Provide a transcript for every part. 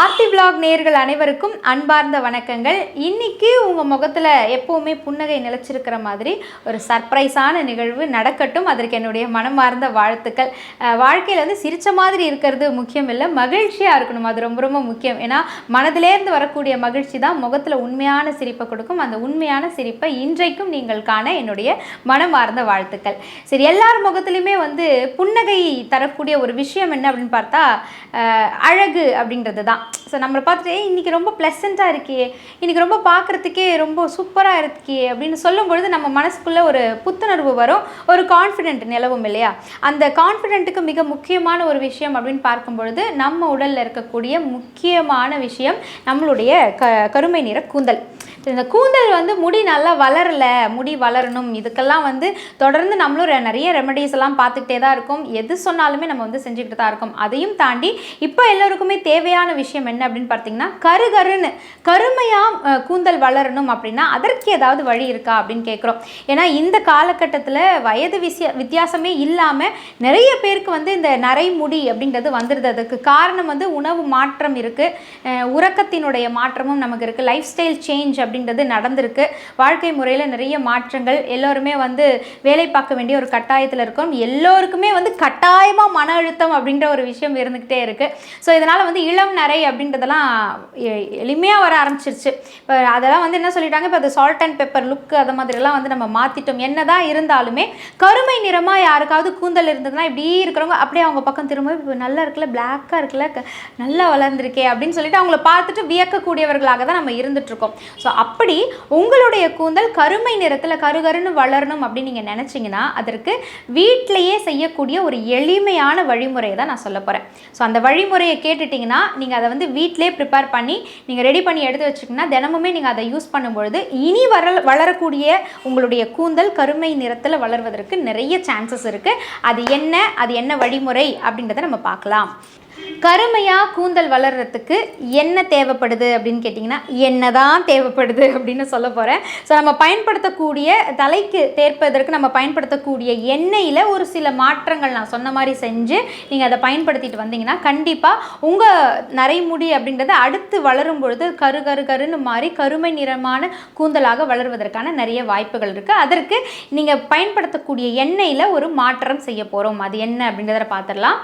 Aarthi vlog நேயர்கள் அனைவருக்கும் அன்பார்ந்த வணக்கங்கள். இன்னைக்கு உங்கள் முகத்தில் எப்போவுமே புன்னகை நிலைச்சிருக்கிற மாதிரி ஒரு சர்ப்ரைஸான நிகழ்வு நடக்கட்டும். அதற்கு என்னுடைய மனமார்ந்த வாழ்த்துக்கள். வாழ்க்கையில் வந்து சிரிச்ச மாதிரி இருக்கிறது முக்கியம் இல்லை மகிழ்ச்சியாக இருக்கணும். அது ரொம்ப ரொம்ப முக்கியம். ஏன்னா மனதிலேருந்து வரக்கூடிய மகிழ்ச்சி தான் முகத்தில் உண்மையான சிரிப்பை கொடுக்கும். அந்த உண்மையான சிரிப்பை இன்றைக்கும் நீங்கள் காண என்னுடைய மனமார்ந்த வாழ்த்துக்கள். சரி எல்லார் முகத்துலையுமே வந்து புன்னகை தரக்கூடிய ஒரு விஷயம் என்ன அப்படின்னு பார்த்தா அழகு அப்படின்றது தான். ஸோ நம்மளை பார்த்துட்டு இன்றைக்கி இன்னைக்கு ரொம்ப ப்ளசண்ட்டாக இருக்கே இன்னைக்கு ரொம்ப பார்க்குறதுக்கே ரொம்ப சூப்பராக இருக்கே அப்படின்னு சொல்லும் பொழுது நம்ம மனசுக்குள்ளே ஒரு புத்துணர்வு வரும். ஒரு கான்ஃபிடென்ட் நிலவும் இல்லையா? அந்த கான்ஃபிடென்ட்டுக்கு மிக முக்கியமான ஒரு விஷயம் அப்படின்னு பார்க்கும் பொழுது நம்ம உடலில் இருக்கக்கூடிய முக்கியமான விஷயம் நம்மளுடைய க கருமை நிற கூந்தல். இந்த கூந்தல் வந்து முடி நல்லா வளரல முடி வளரணும். இதுக்கெல்லாம் வந்து தொடர்ந்து நம்மளும் நிறைய ரெமடிஸ் எல்லாம் பார்த்துக்கிட்டே தான் இருக்கும். எது சொன்னாலுமே நம்ம வந்து செஞ்சுக்கிட்டு தான் இருக்கோம். அதையும் தாண்டி இப்போ எல்லோருக்குமே தேவையான விஷயம் என்ன அப்படின்னு பார்த்தீங்கன்னா கருகருன்னு கருமையாக கூந்தல் வளரணும் அப்படின்னா அதற்கு ஏதாவது வழி இருக்கா அப்படின்னு கேட்குறோம். ஏன்னா இந்த காலகட்டத்தில் வயது விசிய வித்தியாசமே இல்லாமல் நிறைய பேருக்கு வந்து இந்த நரைமுடி அப்படின்றது வந்துடுது அதுக்கு காரணம் வந்து உணவு மாற்றம் இருக்குது உறக்கத்தினுடைய மாற்றமும் நமக்கு இருக்குது லைஃப் ஸ்டைல் சேஞ்ச் அப்படி அப்படின்றது நடந்திருக்கு. வாழ்க்கை முறையில் நிறைய மாற்றங்கள். எல்லோருமே வந்து வேலை பார்க்க வேண்டிய ஒரு கட்டாயத்தில் இருக்கும். எல்லோருக்குமே வந்து கட்டாயமாக மன அழுத்தம் அப்படின்ற ஒரு விஷயம் இருந்துக்கிட்டே இருக்குது ஸோ இதனால் வந்து இளம் நரை அப்படின்றதெல்லாம் எளிமையாக வர ஆரம்பிச்சிருச்சு. இப்போ அதெல்லாம் வந்து என்ன சொல்லிட்டாங்க? இப்போ அது சால்ட் அண்ட் பெப்பர் லுக் அது மாதிரிலாம் வந்து நம்ம மாற்றிட்டோம் என்ன தான் இருந்தாலுமே கருமை நிறமாக யாருக்காவது கூந்தல் இருந்ததுன்னா இப்படி இருக்கிறவங்க அப்படியே அவங்க பக்கம் திரும்ப இப்போ நல்லா இருக்குல்ல பிளாக்காக இருக்குல்ல க- நல்லா வளர்ந்துருக்கே அப்படின்னு சொல்லிட்டு அவங்கள பார்த்துட்டு வியக்கக்கூடியவர்களாக தான் நம்ம இருந்துகிட்ருக்கோம் ஸோ அப்படி உங்களுடைய கூந்தல் கருமை நிறத்தில் கருகருன்னு வளரணும் அப்படின்னு நீங்கள் நினச்சிங்கன்னா அதற்கு வீட்டிலேயே செய்யக்கூடிய ஒரு எளிமையான வழிமுறையை தான் நான் சொல்ல போகிறேன் ஸோ அந்த வழிமுறையை கேட்டுட்டிங்கன்னா நீங்கள் அதை வந்து வீட்டிலே ப்ரிப்பேர் பண்ணி நீங்கள் ரெடி பண்ணி எடுத்து வச்சிங்கன்னா தினமுமே நீங்கள் அதை யூஸ் பண்ணும்பொழுது இனி வர வளரக்கூடிய உங்களுடைய கூந்தல் கருமை நிறத்தில் வளர்வதற்கு நிறைய சான்சஸ் இருக்குது அது என்ன அது என்ன வழிமுறை அப்படின்றத நம்ம பார்க்கலாம். கருமையாக கூந்தல் வளர்கிறதுக்கு என்ன தேவைப்படுது அப்படின்னு கேட்டிங்கன்னா என்ன தான் தேவைப்படுது அப்படின்னு சொல்ல போகிறேன் ஸோ நம்ம பயன்படுத்தக்கூடிய தலைக்கு தேர்ப்பதற்கு நம்ம பயன்படுத்தக்கூடிய எண்ணெயில் ஒரு சில மாற்றங்கள் நான் சொன்ன மாதிரி செஞ்சு நீங்கள் அதை பயன்படுத்திட்டு வந்தீங்கன்னா கண்டிப்பாக உங்கள் நரைமுடி அப்படின்றது அடுத்து வளரும் பொழுது கரு கரு கருன்னு மாறி கருமை நிறமான கூந்தலாக வளர்வதற்கான நிறைய வாய்ப்புகள் இருக்குது அதற்கு நீங்கள் பயன்படுத்தக்கூடிய எண்ணெயில் ஒரு மாற்றம் செய்ய போகிறோம் அது என்ன அப்படின்றத பார்த்துடலாம்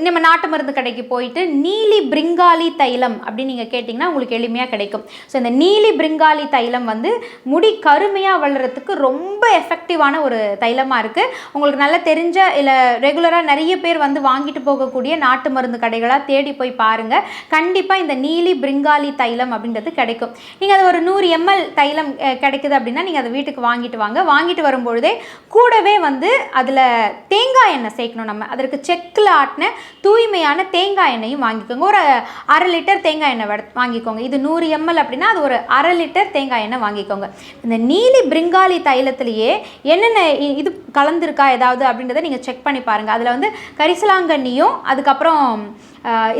நம்ம நாட்டு மருந்து கடைக்கு போயிட்டு நீலி பிரிங்காலி தைலம் அப்படின்னு நீங்கள் கேட்டிங்கன்னா உங்களுக்கு எளிமையாக கிடைக்கும். ஸோ இந்த நீலி பிரிங்காலி தைலம் வந்து முடி கருமையாக வளர்கிறதுக்கு ரொம்ப எஃபெக்டிவான ஒரு தைலமாக இருக்குது உங்களுக்கு நல்லா தெரிஞ்ச இல்லை ரெகுலராக நிறைய பேர் வந்து வாங்கிட்டு போகக்கூடிய நாட்டு மருந்து கடைகளாக தேடி போய் பாருங்கள் கண்டிப்பாக இந்த நீலி பிரிங்காலி தைலம் அப்படின்றது கிடைக்கும். நீங்கள் அது ஒரு நூறு எம்எல் தைலம் கிடைக்குது அப்படின்னா நீங்கள் அதை வீட்டுக்கு வாங்கிட்டு வாங்க. வாங்கிட்டு வரும்பொழுதே கூடவே வந்து அதில் தேங்காய் எண்ணெய் சேர்க்கணும் நம்ம. அதற்கு செக்கில் ஆட்டின தூய்மையான தேங்காய் எண்ணெயும் வாங்கிக்கோங்க. ஒரு அரை லிட்டர் தேங்காய் எண்ணெய் வாங்கிக்கோங்க. இது நூறு எம்எல் அப்படின்னா அது ஒரு அரை லிட்டர் தேங்காய் எண்ணெய் வாங்கிக்கோங்க. இந்த நீலி பிரிங்காலி தைலத்திலேயே என்னென்ன இது கலந்துருக்கா ஏதாவது அப்படின்றத நீங்கள் செக் பண்ணி பாருங்கள் அதில் வந்து கரிசலாங்கண்ணியும் அதுக்கப்புறம்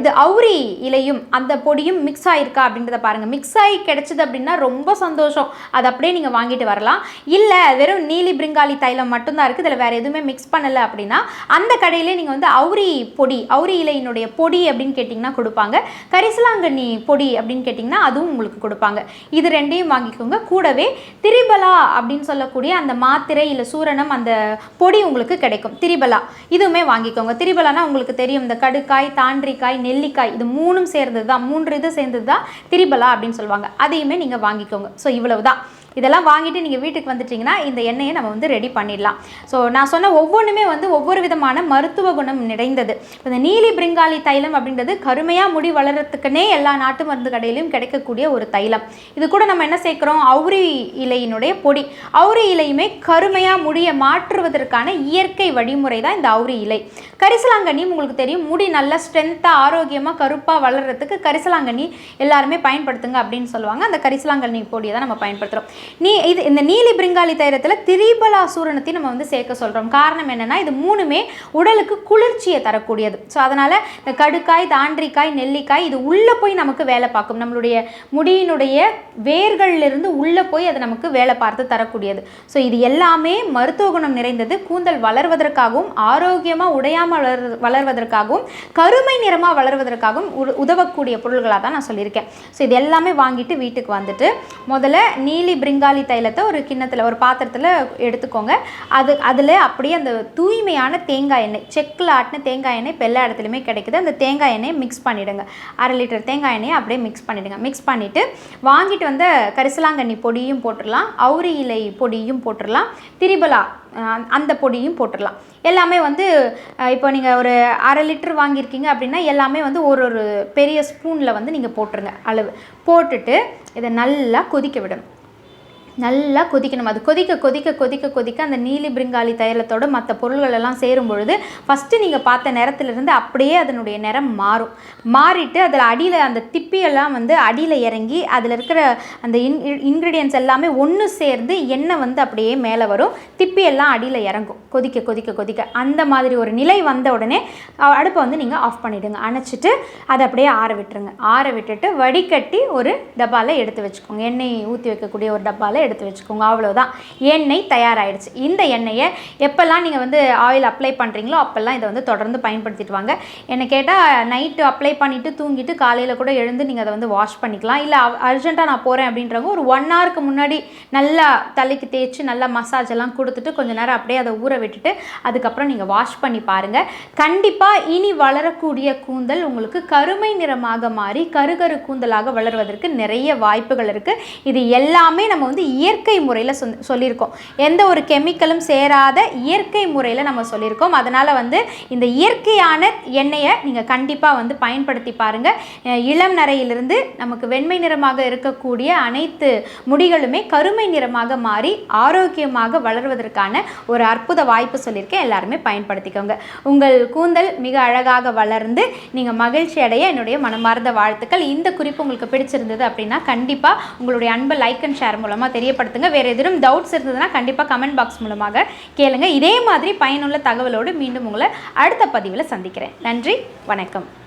இது அவுரி இலையும் அந்த பொடியும் மிக்ஸ் ஆகிருக்கா அப்படின்றத பாருங்கள் மிக்ஸ் ஆகி கிடைச்சது அப்படின்னா ரொம்ப சந்தோஷம். அது அப்படியே நீங்கள் வாங்கிட்டு வரலாம். இல்லை வெறும் நீலி பிரிங்காலி தைலம் மட்டும்தான் இருக்குது இதில் வேறு எதுவுமே மிக்ஸ் பண்ணலை அப்படின்னா அந்த கடையிலே நீங்கள் வந்து அவுரி பொடி அவுரி இலையினுடைய பொடி அப்படின்னு கேட்டிங்கன்னா கொடுப்பாங்க. கரிசலாங்கண்ணி பொடி அப்படின்னு கேட்டிங்கன்னா அதுவும் உங்களுக்கு கொடுப்பாங்க. இது ரெண்டையும் வாங்கிக்கோங்க. கூடவே திரிபலா அப்படின்னு சொல்லக்கூடிய அந்த மாத்திரை இல்லை சூரணம் அந்த பொடி உங்களுக்கு கிடைக்கும். திரிபலா. இதுவுமே வாங்கிக்கோங்க. திரிபலானா உங்களுக்கு தெரியும். இந்த கடுக்காய் தாண்டி தாண்டிக்காய் நெல்லிக்காய் இது மூணும் சேர்ந்தது தான் மூன்று இது சேர்ந்தது தான் திரிபலா அப்படின்னு சொல்லுவாங்க. அதையுமே நீங்கள் வாங்கிக்கோங்க. ஸோ இவ்வளவு தான் இதெல்லாம் வாங்கிட்டு நீங்கள் வீட்டுக்கு வந்துட்டிங்கன்னா இந்த எண்ணெயை நம்ம வந்து ரெடி பண்ணிடலாம். ஸோ நான் சொன்ன ஒவ்வொன்றுமே வந்து ஒவ்வொரு விதமான மருத்துவ குணம் நிறைந்தது. இந்த நீலி பிரிங்காலி தைலம் அப்படின்றது கருமையாக முடி வளர்கிறதுக்குனே எல்லா நாட்டு மருந்து கடையிலையும் கிடைக்கக்கூடிய ஒரு தைலம். இது கூட நம்ம என்ன சேர்க்குறோம்? அவுரி இலையினுடைய பொடி. அவுரி இலையுமே கருமையாக முடியை மாற்றுவதற்கான இயற்கை வழிமுறை தான் இந்த அவுரி இலை. கரிசலாங்கண்ணி உங்களுக்கு தெரியும். முடி நல்லா ஸ்ட்ரென்த்தாக ஆரோக்கியமாக கருப்பாக வளர்கிறதுக்கு கரிசலாங்கண்ணி எல்லாருமே பயன்படுத்துங்க அப்படின்னு சொல்லுவாங்க. அந்த கரிசலாங்கண்ணி பொடியை தான் நம்ம பயன்படுத்துகிறோம் நீ இது இந்த நீலி பிரிங்காலி தைலத்தில் திரிபலா சூரணத்தையும் நம்ம வந்து சேர்க்க சொல்கிறோம் காரணம் என்னென்னா இது மூணுமே உடலுக்கு குளிர்ச்சியை தரக்கூடியது. ஸோ அதனால் இந்த கடுக்காய் தாண்டிக்காய் நெல்லிக்காய் இது உள்ளே போய் நமக்கு வேலை பார்க்கும். நம்மளுடைய முடியினுடைய வேர்களிலிருந்து உள்ளே போய் அது நமக்கு வேலை பார்த்து தரக்கூடியது. ஸோ இது எல்லாமே மருத்துவ குணம் நிறைந்தது. கூந்தல் வளர்வதற்காகவும் ஆரோக்கியமாக உடையாமல் வளர் வளர்வதற்காகவும் கருமை நிறமாக வளர்வதற்காகவும் உதவக்கூடிய பொருள்களாக தான் நான் சொல்லியிருக்கேன். ஸோ இது எல்லாமே வாங்கிட்டு வீட்டுக்கு வந்துட்டு முதல்ல நீலி பிரிங்காலி தைலத்தை ஒரு கிண்ணத்தில் ஒரு பாத்திரத்தில் எடுத்துக்கோங்க. அது அதில் அப்படியே அந்த தூய்மையான தேங்காய் எண்ணெய் செக்கில் ஆட்டின தேங்காய் எண்ணெய் இப்போ எல்லா இடத்துலையுமே கிடைக்குது. அந்த தேங்காய் எண்ணெயை மிக்ஸ் பண்ணிவிடுங்க அரை லிட்டர் தேங்காய் எண்ணெயை அப்படியே மிக்ஸ் பண்ணிவிடுங்க மிக்ஸ் பண்ணிவிட்டு வாங்கிட்டு வந்த கரிசலாங்கண்ணி பொடியும் போட்டுடலாம். அவுரி இலை பொடியும் போட்டுடலாம். திரிபலா அந்த பொடியும் போட்டுடலாம். எல்லாமே வந்து இப்போ நீங்கள் ஒரு அரை லிட்டர் வாங்கியிருக்கீங்க அப்படின்னா எல்லாமே வந்து ஒரு ஒரு பெரிய ஸ்பூனில் வந்து நீங்கள் போட்டுருங்க. அளவு. போட்டுட்டு இதை நல்லா கொதிக்க விடணும். நல்லா கொதிக்கணும். அது கொதிக்க கொதிக்க கொதிக்க கொதிக்க அந்த நீலி பிரிங்காலி தைலத்தோட மற்ற பொருள்கள் எல்லாம் சேரும் பொழுது ஃபஸ்ட்டு நீங்கள் பார்த்த நிறத்துலேருந்து அப்படியே அதனுடைய நிறம் மாறும். மாறிட்டு அதில் அடியில் அந்த திப்பியெல்லாம் வந்து அடியில் இறங்கி அதில் இருக்கிற அந்த இன் இன்க்ரீடியன்ஸ் எல்லாமே ஒன்று சேர்ந்து எண்ணெய் வந்து அப்படியே மேலே வரும். திப்பியெல்லாம் அடியில் இறங்கும். கொதிக்க கொதிக்க கொதிக்க. அந்த மாதிரி ஒரு நிலை வந்த உடனே அடுப்பை வந்து நீங்கள் ஆஃப் பண்ணிவிடுங்க அணைச்சிட்டு அதை அப்படியே ஆற விட்டுருங்க. ஆற விட்டுட்டு வடிகட்டி ஒரு டப்பாவில் எடுத்து வச்சுக்கோங்க. எண்ணெய் ஊற்றி வைக்கக்கூடிய ஒரு டப்பாவில் எடுத்து வச்சுக்கோங்க அவ்வளோதான் எண்ணெய் தயாராகிடுச்சு இந்த எண்ணெயை எப்போல்லாம் நீங்கள் வந்து ஆயில் அப்ளை பண்ணுறீங்களோ அப்போல்லாம் இதை வந்து தொடர்ந்து பயன்படுத்திட்டு வாங்க. என்னை கேட்டால் நைட்டு அப்ளை பண்ணிவிட்டு தூங்கிட்டு காலையில் கூட எழுந்து நீங்கள் அதை வந்து வாஷ் பண்ணிக்கலாம். இல்லை அர்ஜென்ட்டாக நான் போகிறேன் அப்படின்றவங்க ஒரு ஒன் ஹவருக்கு முன்னாடி நல்லா தலைக்கு தேய்ச்சி நல்லா மசாஜ் எல்லாம் கொடுத்துட்டு கொஞ்சம் நேரம் அப்படியே அதை ஊற விட்டுட்டு அதுக்கப்புறம் நீங்கள் வாஷ் பண்ணி பாருங்கள் கண்டிப்பாக இனி வளரக்கூடிய கூந்தல் உங்களுக்கு கருமை நிறமாக மாறி கருகரு கூந்தலாக வளர்வதற்கு நிறைய வாய்ப்புகள் இருக்குது இது எல்லாமே நம்ம வந்து இயற்கை முறையில் சொல்லியிருக்கோம். எந்த ஒரு கெமிக்கலும் சேராத இயற்கை முறையில் நம்ம சொல்லியிருக்கோம். அதனால் வந்து இந்த இயற்கையான எண்ணெயை நீங்கள் கண்டிப்பாக வந்து பயன்படுத்தி பாருங்கள் இளம் நரையிலிருந்து நமக்கு வெண்மை நிறமாக இருக்கக்கூடிய அனைத்து முடிகளுமே கருமை நிறமாக மாறி ஆரோக்கியமாக வளர்வதற்கான ஒரு அற்புத வாய்ப்பு சொல்லியிருக்கேன். எல்லாருமே பயன்படுத்திக்கோங்க. உங்கள் கூந்தல் மிக அழகாக வளர்ந்து நீங்கள் மகிழ்ச்சி அடைய என்னுடைய மனமார்ந்த வாழ்த்துக்கள். இந்த குறிப்பு உங்களுக்கு பிடிச்சிருந்தது அப்படின்னா கண்டிப்பாக உங்களுடைய அன்பு லைக் அண்ட் ஷேர் மூலமாக தெரியப்படுத்துங்க. வேறு எதுவும் டவுட்ஸ் இருந்ததுன்னா கண்டிப்பாக கமெண்ட் பாக்ஸ் மூலமாக கேளுங்க. இதே மாதிரி பயனுள்ள தகவலோடு மீண்டும் உங்களை அடுத்த பதிவில் சந்திக்கிறேன். நன்றி வணக்கம்.